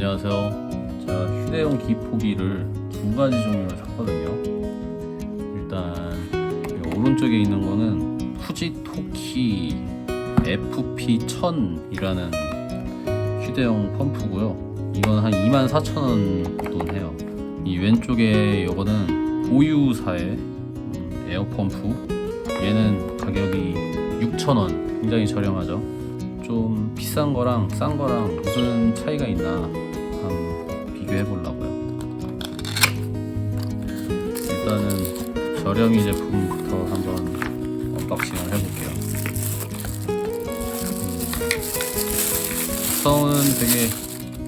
제가 휴대용 기포기를 두 가지 종류를 샀거든요. 일단 이 오른쪽에 있는 거는 후지토키 FP1000이라는 휴대용 펌프고요. 이건 한 24,000원 돈 해요. 이 왼쪽에 이거는 오유사의 음, 에어펌프. 얘는 가격이 6,000원. 굉장히 저렴하죠. 좀 비싼 거랑 싼 거랑 무슨 차이가 있나 한번 비교해 보려고요. 일단은 저렴이 제품부터 한번 언박싱을 해볼게요. 구성은 되게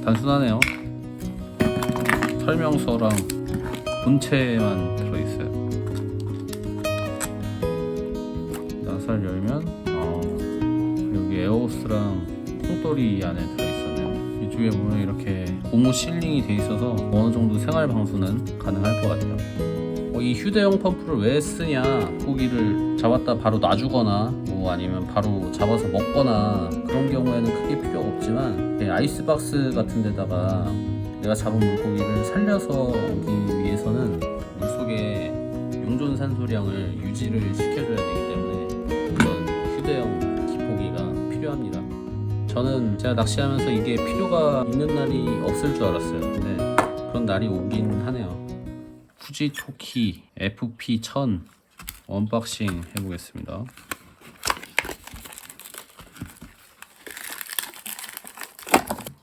단순하네요. 설명서랑 본체만 들어있어요. 나살 열면 어, 여기 에어호스랑 콩돌이 안에 들어있었네요. 이쪽에 보면 이렇게 고무 실링이 돼 있어서 어느 정도 생활 방수는 가능할 것 같아요. 어, 이 휴대용 펌프를 왜 쓰냐? 고기를 잡았다 바로 놔주거나 뭐 아니면 바로 잡아서 먹거나 그런 경우에는 크게 필요가 없지만 이 아이스박스 같은 데다가 내가 잡은 물고기를 살려서 오기 위해서는 물속에 용존 산소량을 유지를 시켜줘야 되기 때문에 이런 휴대용 기포기가 필요합니다. 저는 제가 낚시하면서 이게 필요가 있는 날이 없을 줄 알았어요. 근데 그런 날이 오긴 하네요. 후지 토키 FP1000 언박싱 해보겠습니다.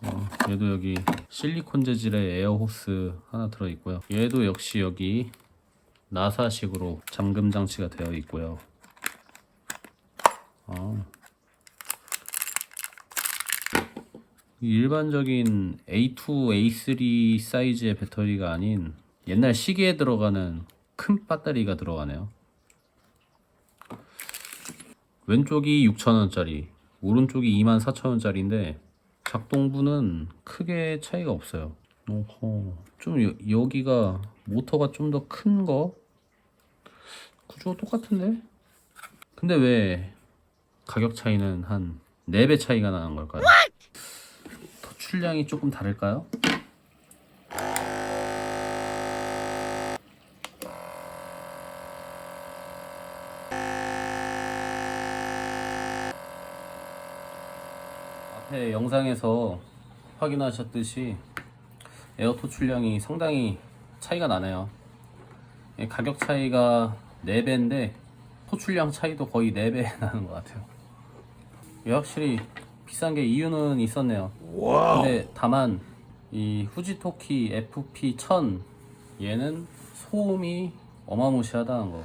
어, 얘도 여기 실리콘 재질의 에어 호스 하나 들어 있고요. 얘도 역시 여기 나사식으로 잠금 장치가 되어 있고요. 아. 이 일반적인 A2, A3 사이즈의 배터리가 아닌 옛날 시계에 들어가는 큰 배터리가 들어가네요. 왼쪽이 6,000원짜리, 오른쪽이 24,000원짜리인데 작동부는 크게 차이가 없어요. 오호. 좀 여, 여기가 모터가 좀 더 큰 거? 구조가 똑같은데? 근데 왜 가격 차이는 한 4배 차이가 나는 걸까요? 터출량이 조금 다를까요? 앞에 영상에서 확인하셨듯이 에어 토 출량이 상당히 차이가 나네요. 예, 가격 차이가 4배인데 토출량 차이도 거의 4배 나는 것 같아요. 이게 확실히 비싼 게 이유는 있었네요. 근데 다만 이 후지토키 FP1000 얘는 소음이 어마무시하다는 거.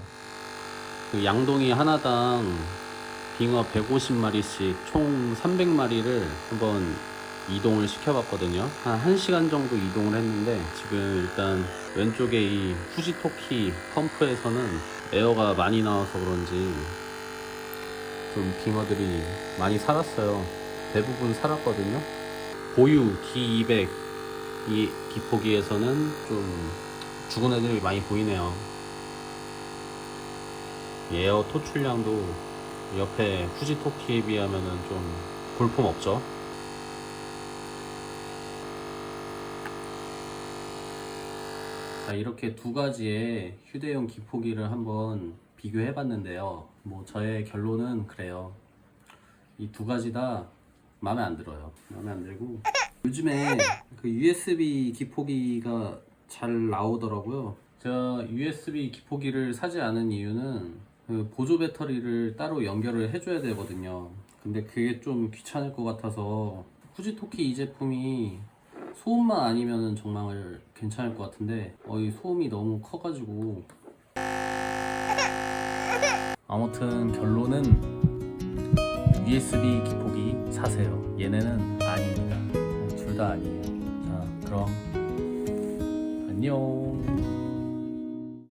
그 양동이 하나당 빙어 150마리씩 총 300마리를 한번 이동을 시켜봤거든요. 한 1시간 정도 이동을 했는데 지금 일단 왼쪽에 이 후지토키 펌프에서는 에어가 많이 나와서 그런지 좀 빙어들이 많이 살았어요. 대부분 살았거든요. 보유 D200 이 기포기에서는 좀 죽은 애들이 많이 보이네요. 에어 토출량도 옆에 후지토키에 비하면은 좀 볼품 없죠. 자, 이렇게 두 가지의 휴대용 기포기를 한번 비교해 봤는데요. 뭐 저의 결론은 그래요. 이 두 가지 다 마음에 안 들어요. 마음에 안 들고 요즘에 그 USB 기포기가 잘 나오더라고요. 제가 USB 기포기를 사지 않은 이유는 그 보조 배터리를 따로 연결을 해줘야 되거든요. 근데 그게 좀 귀찮을 것 같아서 후지토키 이 제품이 소음만 아니면은 정말 괜찮을 것 같은데 어, 이 소음이 너무 커가지고 아무튼 결론은 USB 기포기 사세요. 얘네는 아닙니다. 둘 다 아니에요. 자, 그럼 안녕.